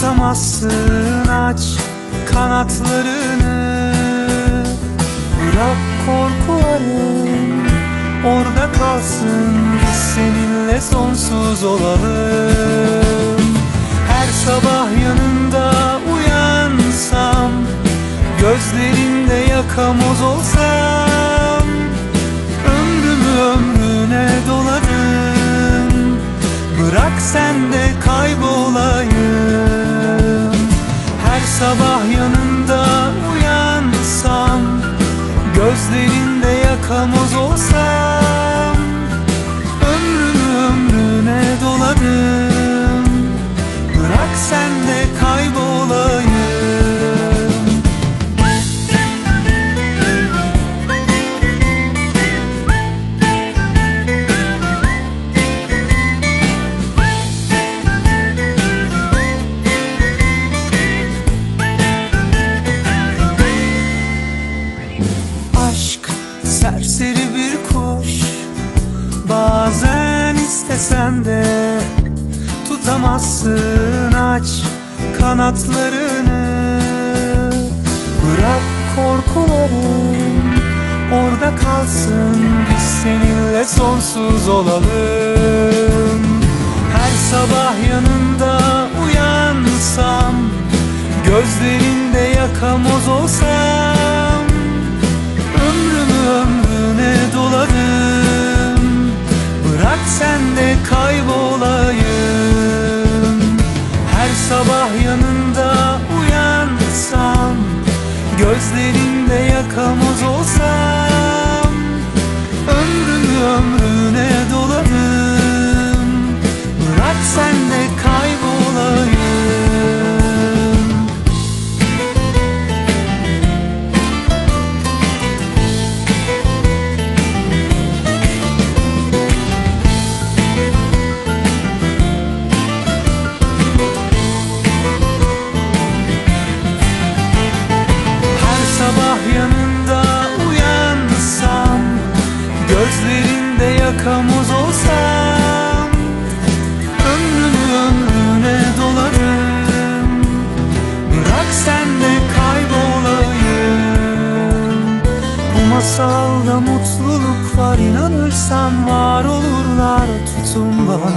Tutamazsın aç kanatlarını. Bırak korkuların orada kalsın. Biz seninle sonsuz olalım. Her sabah yanında uyansam Gözlerinde yakamoz olsam Ömrümü ömrüne dolarım. Bırak sen de kaybolayım sabah yanında uyansam Gözlerinde yakamoz olsam Ömrümü ömrüne dolarım Bırak sen de kaybolayım İstesen de Tutamazsın aç kanatlarını. Bırak korkuların orada kalsın. Biz seninle sonsuz olalım. Her sabah yanında uyansam Gözlerinde yakamoz olsam Ömrümü ömrüne dolarım Gözlerinde yakamoz olsam Ömrümü ömrüne dolarım Yakamoz olsam Ömrümü ömrüne dolarım. Bırak sen de kaybolayım. Bu masalda mutluluk var inanırsan var olurlar. Tutun bana